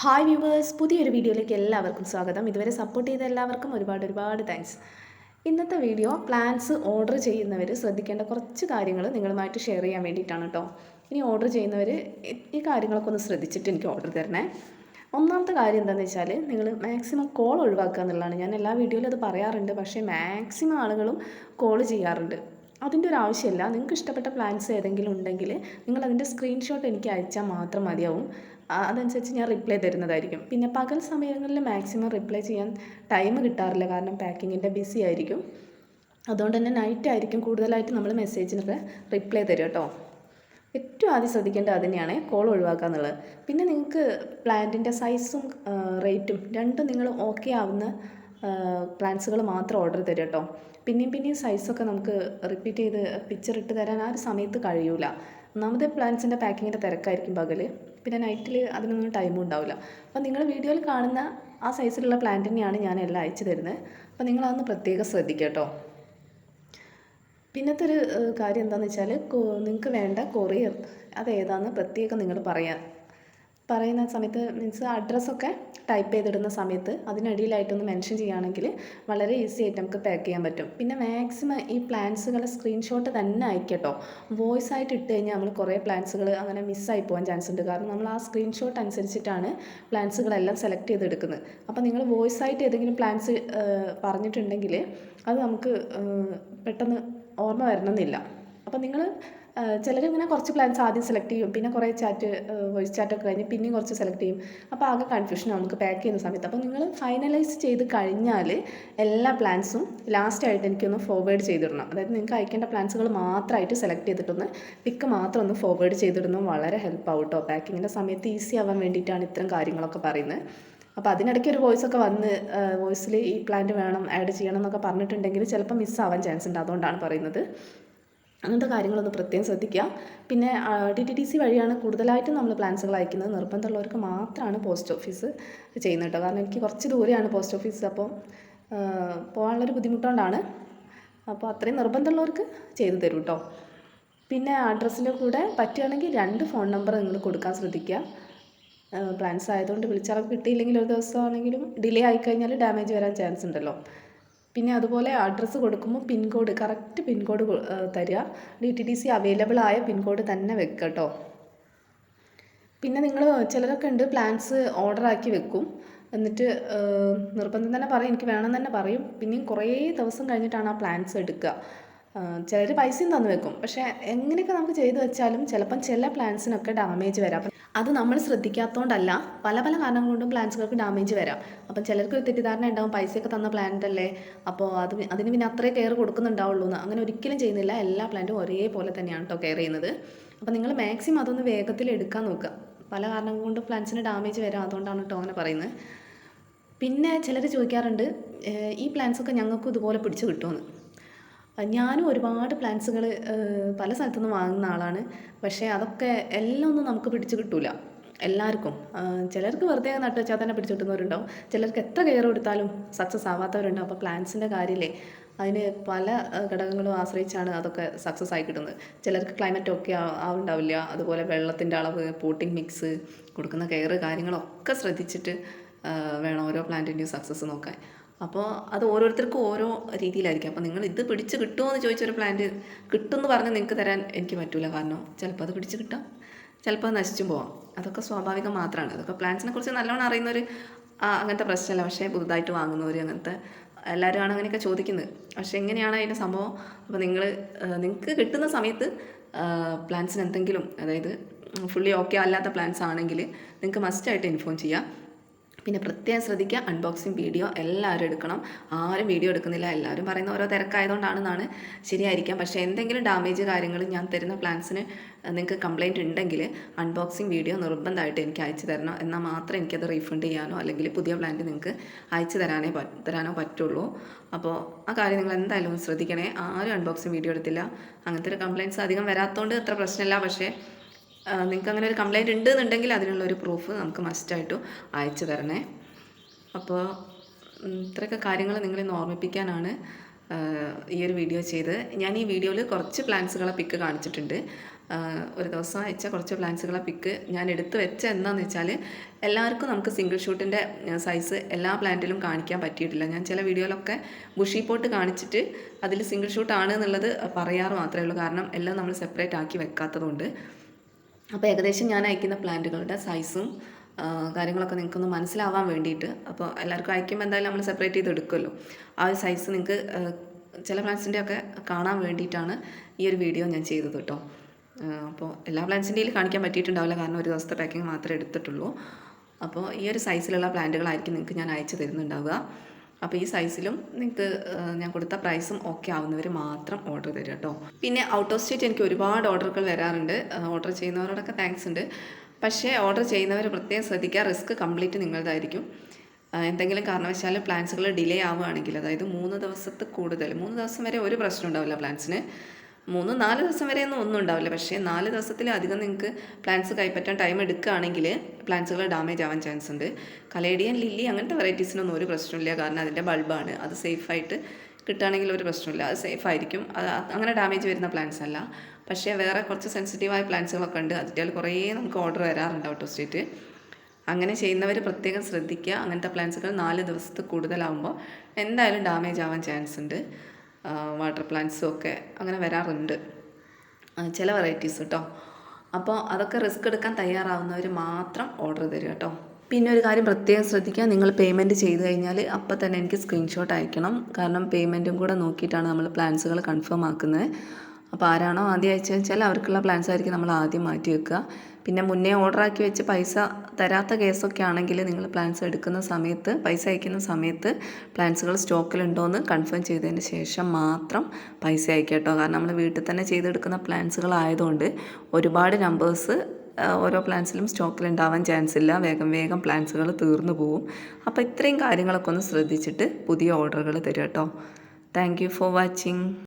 Hi viewers പുതിയൊരു വീഡിയോയിലേക്ക് എല്ലാവർക്കും സ്വാഗതം. ഇതുവരെ സപ്പോർട്ട് ചെയ്ത എല്ലാവർക്കും ഒരുപാട് ഒരുപാട് താങ്ക്സ് ഇന്നത്തെ വീഡിയോ പ്ലാൻസ് ഓർഡർ ചെയ്യുന്നവർ ശ്രദ്ധിക്കേണ്ട കുറച്ച് കാര്യങ്ങൾ നിങ്ങളുമായിട്ട് ഷെയർ ചെയ്യാൻ വേണ്ടിയിട്ടാണ് കേട്ടോ ഇനി ഓർഡർ ചെയ്യുന്നവർ ഈ കാര്യങ്ങളൊക്കെ ഒന്ന് ശ്രദ്ധിച്ചിട്ട് എനിക്ക് ഓർഡർ തരണേ. ഒന്നാമത്തെ കാര്യം എന്താണെന്ന് വെച്ചാൽ നിങ്ങൾ മാക്സിമം കോൾ ഒഴിവാക്കുക എന്നുള്ളതാണ്. ഞാൻ എല്ലാ വീഡിയോയിലും അത് പറയാറുണ്ട്. പക്ഷേ മാക്സിമം ആളുകളും കോൾ ചെയ്യാറുണ്ട്. അതിന്റെ ഒരു ആവശ്യമില്ല നിങ്ങൾക്ക് ഇഷ്ടപ്പെട്ട പ്ലാൻസ് ഏതെങ്കിലും ഉണ്ടെങ്കിൽ നിങ്ങൾ അതിന്റെ സ്ക്രീൻഷോട്ട് എനിക്ക് അയച്ചാൽ മാത്രം മതിയാവും. അതനുസരിച്ച് ഞാൻ റിപ്ലൈ തരുന്നതായിരിക്കും. പിന്നെ പകൽ സമയങ്ങളിൽ മാക്സിമം റിപ്ലൈ ചെയ്യാൻ ടൈം കിട്ടാറില്ല. കാരണം പാക്കിങ്ങിന്റെ ബിസി ആയിരിക്കും. അതുകൊണ്ട് തന്നെ നൈറ്റ് ആയിരിക്കും കൂടുതലായിട്ട് നമ്മൾ മെസ്സേജിനൊക്കെ റിപ്ലൈ തരും കേട്ടോ. ഏറ്റവും ആദ്യം ശ്രദ്ധിക്കേണ്ടത് അത് തന്നെയാണ് കോൾ ഒഴിവാക്കുക എന്നുള്ളത്. പിന്നെ നിങ്ങൾക്ക് പ്ലാന്റിന്റെ സൈസും റേറ്റും രണ്ടും നിങ്ങൾ ഓക്കെ ആവുന്ന പ്ലാൻസുകൾ മാത്രം ഓർഡർ തരും കേട്ടോ. പിന്നെയും പിന്നെയും സൈസൊക്കെ നമുക്ക് റിപ്പീറ്റ് ചെയ്ത് പിക്ചർ ഇട്ട് തരാൻ ആ ഒരു സമയത്ത് കഴിയൂല. ഒന്നാമത് പ്ലാൻസിന്റെ പാക്കിങ്ങിന്റെ തിരക്കായിരിക്കും പകൽ പിന്നെ നൈറ്റിൽ അതിനൊന്നും ടൈമും ഉണ്ടാവില്ല അപ്പോൾ നിങ്ങൾ വീഡിയോയിൽ കാണുന്ന ആ സൈസിലുള്ള പ്ലാന്റ് തന്നെയാണ് ഞാൻ എല്ലാം അയച്ചു തരുന്നത് അപ്പോൾ നിങ്ങളതൊന്ന് പ്രത്യേകം ശ്രദ്ധിക്കുക കേട്ടോ പിന്നത്തെ ഒരു കാര്യം എന്താണെന്ന് വെച്ചാൽ നിങ്ങൾക്ക് വേണ്ട കൊറിയർ അത് ഏതാണെന്ന് പ്രത്യേകം നിങ്ങൾ പറയാം പറയുന്ന സമയത്ത് മീൻസ് അഡ്രസ്സൊക്കെ ടൈപ്പ് ചെയ്തിടുന്ന സമയത്ത് അതിനടിയിലായിട്ടൊന്ന് മെൻഷൻ ചെയ്യുകയാണെങ്കിൽ വളരെ ഈസി ആയിട്ട് നമുക്ക് പാക്ക് ചെയ്യാൻ പറ്റും. പിന്നെ മാക്സിമം ഈ പ്ലാൻസുകളെ സ്ക്രീൻഷോട്ട് തന്നെ അയക്കട്ടോ. വോയിസ് ആയിട്ട് ഇട്ട് കഴിഞ്ഞാൽ നമ്മൾ കുറേ പ്ലാൻസുകൾ അങ്ങനെ മിസ്സായി പോകാൻ ചാൻസ് ഉണ്ട്. കാരണം നമ്മൾ ആ സ്ക്രീൻഷോട്ട് അനുസരിച്ചിട്ടാണ് പ്ലാൻസുകളെല്ലാം സെലക്ട് ചെയ്തെടുക്കുന്നത്. അപ്പോൾ നിങ്ങൾ വോയിസ് ആയിട്ട് ഏതെങ്കിലും പ്ലാൻസ് പറഞ്ഞിട്ടുണ്ടെങ്കിൽ അത് നമുക്ക് പെട്ടെന്ന് ഓർമ്മ വരണമെന്നില്ല. അപ്പോൾ നിങ്ങൾ ചിലരിങ്ങനെ കുറച്ച് പ്ലാൻസ് ആദ്യം സെലക്ട് ചെയ്യും. പിന്നെ കുറേ ചാറ്റ് വോയിസ് ചാറ്റൊക്കെ കഴിഞ്ഞ് പിന്നെയും കുറച്ച് സെലക്ട് ചെയ്യും. അപ്പോൾ ആകെ കൺഫ്യൂഷനാണ് നമുക്ക് പാക്ക് ചെയ്യുന്ന സമയത്ത്. അപ്പോൾ നിങ്ങൾ ഫൈനലൈസ് ചെയ്ത് കഴിഞ്ഞാൽ എല്ലാ പ്ലാൻസും ലാസ്റ്റായിട്ട് എനിക്കൊന്ന് ഫോർവേഡ് ചെയ്തിടണം. അതായത് നിങ്ങൾക്ക് അയക്കേണ്ട പ്ലാൻസുകൾ മാത്രമായിട്ട് സെലക്ട് ചെയ്തിട്ടൊന്ന് പിക്ക് മാത്രം ഒന്ന് ഫോർവേഡ് ചെയ്തിടുന്നത് വളരെ ഹെൽപ്പ് ആവും കേട്ടോ പാക്കിങ്ങിന്റെ സമയത്ത് ഈസി ആവാൻ വേണ്ടിയിട്ടാണ് ഇത്തരം കാര്യങ്ങളൊക്കെ പറയുന്നത്. അപ്പോൾ അതിനിടയ്ക്ക് ഒരു വോയിസ് ഒക്കെ വന്ന് വോയിസിൽ ഈ പ്ലാന്റ് വേണം ആഡ് ചെയ്യണം എന്നൊക്കെ പറഞ്ഞിട്ടുണ്ടെങ്കിൽ ചിലപ്പോൾ മിസ്സാവാൻ ചാൻസ് ഉണ്ട്. അതുകൊണ്ടാണ് പറയുന്നത്. അങ്ങനത്തെ കാര്യങ്ങളൊന്ന് പ്രത്യേകം ശ്രദ്ധിക്കുക. പിന്നെ ഡി ടി ടി സി വഴിയാണ് കൂടുതലായിട്ടും നമ്മൾ പ്ലാൻസുകൾ അയക്കുന്നത്. നിർബന്ധമുള്ളവർക്ക് മാത്രമാണ് പോസ്റ്റ് ഓഫീസ് ചെയ്യുന്നത് കേട്ടോ കാരണം എനിക്ക് കുറച്ച് ദൂരെയാണ് പോസ്റ്റ് ഓഫീസ്. അപ്പോൾ ആ, പോകാനുള്ളൊരു ബുദ്ധിമുട്ടുകൊണ്ടാണ് അപ്പോൾ അത്രയും നിർബന്ധമുള്ളവർക്ക് ചെയ്തു തരും കേട്ടോ പിന്നെ അഡ്രസ്സിന്റെ കൂടെ പറ്റുകയാണെങ്കിൽ രണ്ട് ഫോൺ നമ്പർ നിങ്ങൾ കൊടുക്കാൻ ശ്രദ്ധിക്കുക. പ്ലാൻസ് ആയതുകൊണ്ട് വിളിച്ചാൽ കിട്ടിയില്ലെങ്കിൽ ഒരു ദിവസമാണെങ്കിലും ഡിലേ ആയിക്കഴിഞ്ഞാൽ ഡാമേജ് വരാൻ ചാൻസ് ഉണ്ടല്ലോ പിന്നെ അതുപോലെ അഡ്രസ്സ് കൊടുക്കുമ്പോൾ pin code correct pin code തരിക. D T T C available ആയ പിൻകോഡ് തന്നെ വെക്കുക കേട്ടോ പിന്നെ നിങ്ങൾ ചിലരൊക്കെ ഉണ്ട് പ്ലാൻസ് ഓർഡറാക്കി വെക്കും. എന്നിട്ട് നിർബന്ധം തന്നെ പറയും. എനിക്ക് വേണം തന്നെ പറയും. പിന്നെയും കുറേ ദിവസം കഴിഞ്ഞിട്ടാണ് ആ പ്ലാൻസ് എടുക്കുക. ചിലർ പൈസയും തന്നു വെക്കും. പക്ഷേ എങ്ങനെയൊക്കെ നമുക്ക് ചെയ്തു വെച്ചാലും ചിലപ്പം ചില പ്ലാൻസിനൊക്കെ ഡാമേജ് വരാം. അത് നമ്മൾ ശ്രദ്ധിക്കാത്തതുകൊണ്ടല്ല പല പല കാരണങ്ങൾ കൊണ്ടും പ്ലാൻസുകൾക്ക് ഡാമേജ് വരാം. അപ്പം ചിലർക്ക് ഒരു തെറ്റിദ്ധാരണ ഉണ്ടാവും പൈസയൊക്കെ തന്ന പ്ലാന്റ് അല്ലേ അപ്പോൾ അത് അതിന് പിന്നെ അത്രേ കെയർ കൊടുക്കുന്നുണ്ടാവുള്ളൂ എന്ന് അങ്ങനെ ഒരിക്കലും ചെയ്യുന്നില്ല. എല്ലാ പ്ലാന്റും ഒരേപോലെ തന്നെയാണ് കേട്ടോ കെയർ ചെയ്യുന്നത്. അപ്പോൾ നിങ്ങൾ മാക്സിമം അതൊന്ന് വേഗത്തിൽ എടുക്കാൻ നോക്കുക. പല കാരണങ്ങൾ കൊണ്ടും പ്ലാന്റ്സിന് ഡാമേജ് വരാം. അതുകൊണ്ടാണ് കേട്ടോ അങ്ങനെ പറയുന്നത്. പിന്നെ ചിലർ ചോദിക്കാറുണ്ട് "ഏഹ്, ഈ പ്ലാന്റ്സൊക്കെ ഞങ്ങൾക്കും ഇതുപോലെ പിടിച്ച് കിട്ടുമെന്ന് ഞാനും ഒരുപാട് പ്ലാന്റ്സുകൾ പല സ്ഥലത്തുനിന്ന് വാങ്ങുന്ന ആളാണ്. പക്ഷേ അതൊക്കെ എല്ലാം ഒന്നും നമുക്ക് പിടിച്ച് കിട്ടൂല. എല്ലാവർക്കും. ചിലർക്ക് വെറുതെ നട്ട് വെച്ചാൽ തന്നെ പിടിച്ചു കിട്ടുന്നവരുണ്ടാവും. ചിലർക്ക് എത്ര കെയർ കൊടുത്താലും സക്സസ് ആവാത്തവരുണ്ടാവും. അപ്പോൾ പ്ലാന്റ്സിന്റെ കാര്യമില്ലേ അതിന് പല ഘടകങ്ങളും ആശ്രയിച്ചാണ് അതൊക്കെ സക്സസ് ആയി കിട്ടുന്നത്. ചിലർക്ക് ക്ലൈമറ്റ് ഒക്കെ ആവുണ്ടാവില്ല അതുപോലെ വെള്ളത്തിന്റെ അളവ് പോട്ടിംഗ് മിക്സ് കൊടുക്കുന്ന കെയർ കാര്യങ്ങളൊക്കെ ശ്രദ്ധിച്ചിട്ട് വേണം. ഓരോ പ്ലാന്റിന്റെയും സക്സസ് നോക്കാൻ. അപ്പോൾ അത് ഓരോരുത്തർക്കും ഓരോ രീതിയിലായിരിക്കും. അപ്പോൾ നിങ്ങൾ ഇത് പിടിച്ച് കിട്ടുമോ എന്ന് ചോദിച്ചൊരു പ്ലാന്റ് കിട്ടുമെന്ന് പറഞ്ഞ് നിങ്ങൾക്ക് തരാൻ എനിക്ക് പറ്റില്ല കാരണം ചിലപ്പോൾ അത് പിടിച്ച് കിട്ടാം. ചിലപ്പോൾ നശിച്ചും പോവാം. അതൊക്കെ സ്വാഭാവികം മാത്രമാണ് അതൊക്കെ പ്ലാന്റ്സിനെ കുറിച്ച് നല്ലോണം അറിയുന്നവർ അങ്ങനത്തെ പ്രശ്നമല്ല. പക്ഷേ പുതുതായിട്ട് വാങ്ങുന്നവർ അങ്ങനത്തെ എല്ലാവരും അങ്ങനെയൊക്കെ ചോദിക്കുന്നത്. പക്ഷേ എങ്ങനെയാണ് അതിന്റെ സംഭവം? അപ്പോൾ നിങ്ങൾ നിങ്ങൾക്ക് കിട്ടുന്ന സമയത്ത് പ്ലാന്റ്സിന് എന്തെങ്കിലും അതായത് ഫുള്ളി ഓക്കെ അല്ലാത്ത പ്ലാന്റ്സ് ആണെങ്കിൽ നിങ്ങൾക്ക് മസ്റ്റായിട്ട് ഇൻഫോം ചെയ്യാം. പിന്നെ പ്രത്യേകം ശ്രദ്ധിക്കുക. അൺബോക്സിങ് വീഡിയോ എല്ലാവരും എടുക്കണം. ആരും വീഡിയോ എടുക്കുന്നില്ല. എല്ലാവരും പറയുന്ന ഓരോ തിരക്കായതുകൊണ്ടാണെന്നാണ് ശരിയായിരിക്കാം. പക്ഷേ എന്തെങ്കിലും ഡാമേജ് കാര്യങ്ങൾ ഞാൻ തരുന്ന പ്ലാൻസിന് നിങ്ങൾക്ക് കംപ്ലൈന്റ് ഉണ്ടെങ്കിൽ അൺബോക്സിങ് വീഡിയോ നിർബന്ധമായിട്ട് എനിക്ക് അയച്ചു തരണം. എന്നാൽ മാത്രമേ എനിക്കത് റീഫണ്ട് ചെയ്യാനോ അല്ലെങ്കിൽ പുതിയ പ്ലാന്റ് നിങ്ങൾക്ക് അയച്ചു തരാനേ തരാനോ പറ്റുള്ളൂ. അപ്പോൾ ആ കാര്യം നിങ്ങൾ എന്തായാലും ശ്രദ്ധിക്കണേ. ആരും അൺബോക്സിങ് വീഡിയോ എടുത്തില്ല. അങ്ങനത്തെ ഒരു കംപ്ലയിന്റ്സ് അധികം വരാത്തതുകൊണ്ട് അത്ര പ്രശ്നമില്ല. പക്ഷേ നിങ്ങൾക്ക് അങ്ങനെ ഒരു കംപ്ലൈന്റ് ഉണ്ട് എന്നുണ്ടെങ്കിൽ അതിനുള്ള ഒരു പ്രൂഫ് നമുക്ക് മസ്റ്റായിട്ടും അയച്ചു തരണേ. അപ്പോൾ ഇത്രയൊക്കെ കാര്യങ്ങൾ നിങ്ങളെ ഓർമ്മിപ്പിക്കാനാണ് ഈ ഒരു വീഡിയോ ചെയ്ത് ഞാൻ ഈ വീഡിയോയിൽ കുറച്ച് പ്ലാൻസുകളെ പിക്ക് കാണിച്ചിട്ടുണ്ട്. ഒരു ദിവസം അയച്ച കുറച്ച് പ്ലാന്റ്സുകളെ പിക്ക് ഞാൻ എടുത്ത് വെച്ച എന്താണെന്ന് വെച്ചാൽ എല്ലാവർക്കും നമുക്ക് സിംഗിൾ ഷൂട്ടിന്റെ സൈസ് എല്ലാ പ്ലാന്റിലും കാണിക്കാൻ പറ്റിയിട്ടില്ല. ഞാൻ ചില വീഡിയോയിലൊക്കെ ബുഷി പോട്ട് കാണിച്ചിട്ട് അതിൽ സിംഗിൾ ഷൂട്ട് ആണ് എന്നുള്ളത് പറയാറ് മാത്രമേ ഉള്ളൂ. കാരണം എല്ലാം നമ്മൾ സെപ്പറേറ്റ് ആക്കി വെക്കാത്തതുകൊണ്ട്. അപ്പോൾ ഏകദേശം ഞാൻ അയക്കുന്ന പ്ലാന്റുകളുടെ സൈസും കാര്യങ്ങളൊക്കെ നിങ്ങൾക്കൊന്ന് മനസ്സിലാവാൻ വേണ്ടിയിട്ട്. അപ്പോൾ എല്ലാവർക്കും അയക്കുമ്പോൾ എന്തായാലും നമ്മൾ സെപ്പറേറ്റ് ചെയ്ത് എടുക്കുമല്ലോ. ആ ഒരു സൈസ് നിങ്ങൾക്ക് ചില പ്ലാന്റ്സിന്റെ ഒക്കെ കാണാൻ വേണ്ടിയിട്ടാണ് ഈ ഒരു വീഡിയോ ഞാൻ ചെയ്തത് കേട്ടോ. അപ്പോൾ എല്ലാ പ്ലാന്റ്സിന്റെയും കാണിക്കാൻ പറ്റിയിട്ടുണ്ടാവില്ല. കാരണം ഒരു ദിവസത്തെ പാക്കിംഗ് മാത്രമേ എടുത്തിട്ടുള്ളൂ. അപ്പോൾ ഈ ഒരു സൈസിലുള്ള പ്ലാന്റുകളായിരിക്കും നിങ്ങൾക്ക് ഞാൻ അയച്ചു തരുന്നുണ്ടാവുക. അപ്പോൾ ഈ സൈസിലും നിങ്ങൾക്ക് ഞാൻ കൊടുത്ത പ്രൈസും ഓക്കെ ആവുന്നവർ മാത്രം ഓർഡർ തരും കേട്ടോ പിന്നെ ഔട്ട് ഓഫ് സ്റ്റേറ്റ് എനിക്ക് ഒരുപാട് ഓർഡറുകൾ വരാറുണ്ട്. ഓർഡർ ചെയ്യുന്നവരോടൊക്കെ താങ്ക്സ് ഉണ്ട്. പക്ഷേ ഓർഡർ ചെയ്യുന്നവർ പ്രത്യേകം ശ്രദ്ധിക്കുക റിസ്ക് കംപ്ലീറ്റ് നിങ്ങളതായിരിക്കും. എന്തെങ്കിലും കാരണവശാൽ പ്ലാൻസുകൾ ഡിലേ ആവുകയാണെങ്കിൽ അതായത് മൂന്ന് ദിവസത്തിൽ കൂടുതൽ മൂന്ന് ദിവസം വരെ ഒരു പ്രശ്നം ഉണ്ടാവില്ല പ്ലാൻസിന് മൂന്ന് നാല് ദിവസം വരെ ഒന്നും ഉണ്ടാവില്ല. പക്ഷേ നാല് ദിവസത്തിലധികം നിങ്ങൾക്ക് പ്ലാന്റ്സ് കൈപ്പറ്റാൻ ടൈം എടുക്കുകയാണെങ്കിൽ പ്ലാന്റ്സുകൾ ഡാമേജ് ആവാൻ ചാൻസ് ഉണ്ട്. കലേഡിയൻ ലില്ലി അങ്ങനത്തെ വെറൈറ്റീസിനൊന്നും ഒരു പ്രശ്നമില്ല. കാരണം അതിന്റെ ബൾബാണ് അത് സേഫായിട്ട് കിട്ടുകയാണെങ്കിൽ ഒരു പ്രശ്നമില്ല. അത് സേഫ് ആയിരിക്കും. അത് അങ്ങനെ ഡാമേജ് വരുന്ന പ്ലാന്റ്സ് അല്ല. പക്ഷേ വേറെ കുറച്ച് സെൻസിറ്റീവായ പ്ലാന്റ്സുകളൊക്കെ ഉണ്ട്. അതിൽ കുറേ നമുക്ക് ഓർഡർ വരാറുണ്ട് ഔട്ട് സ്റ്റേറ്റ് അങ്ങനെ ചെയ്യുന്നവർ പ്രത്യേകം ശ്രദ്ധിക്കുക. അങ്ങനത്തെ പ്ലാന്റ്സുകൾ നാല് ദിവസത്തിൽ കൂടുതലാവുമ്പോൾ എന്തായാലും ഡാമേജ് ആവാൻ ചാൻസ് ഉണ്ട്. വാട്ടർ പ്ലാന്റ്സും ഒക്കെ അങ്ങനെ വരാറുണ്ട്. ചില വെറൈറ്റീസ് കേട്ടോ അപ്പോൾ അതൊക്കെ റിസ്ക് എടുക്കാൻ തയ്യാറാവുന്നവർ മാത്രം ഓർഡർ തരിക കേട്ടോ പിന്നെ ഒരു കാര്യം പ്രത്യേകം ശ്രദ്ധിക്കുക നിങ്ങൾ പേയ്മെന്റ് ചെയ്ത് കഴിഞ്ഞാൽ അപ്പോൾ തന്നെ എനിക്ക് സ്ക്രീൻഷോട്ട് അയക്കണം. കാരണം പേയ്മെന്റും കൂടെ നോക്കിയിട്ടാണ് നമ്മൾ പ്ലാൻസുകൾ കൺഫേം ആക്കുന്നത്. അപ്പോൾ ആരാണോ ആദ്യം അയച്ചു വെച്ചാൽ അവർക്കുള്ള പ്ലാൻസ് ആയിരിക്കും നമ്മൾ ആദ്യം മാറ്റി വെക്കുക. പിന്നെ മുന്നേ ഓർഡർ ആക്കി വെച്ച് പൈസ തരാത്ത കേസൊക്കെ ആണെങ്കിൽ നിങ്ങൾ പ്ലാൻസ് എടുക്കുന്ന സമയത്ത് പൈസ അയക്കുന്ന സമയത്ത് പ്ലാൻസുകൾ സ്റ്റോക്കിലുണ്ടോ എന്ന് കൺഫേം ചെയ്തതിന് ശേഷം മാത്രം പൈസ അയക്കുക കേട്ടോ. കാരണം നമ്മൾ വീട്ടിൽ തന്നെ ചെയ്തെടുക്കുന്ന പ്ലാൻസുകളായതുകൊണ്ട് ഒരുപാട് നമ്പേഴ്സ് ഓരോ പ്ലാൻസിലും സ്റ്റോക്കിൽ ഉണ്ടാവാൻ ചാൻസ് ഇല്ല. വേഗം വേഗം പ്ലാൻസുകൾ തീർന്നു പോവും. അപ്പോൾ ഇത്രയും കാര്യങ്ങളൊക്കെ ഒന്ന് ശ്രദ്ധിച്ചിട്ട് പുതിയ ഓർഡറുകൾ തരും കേട്ടോ. Thank you for watching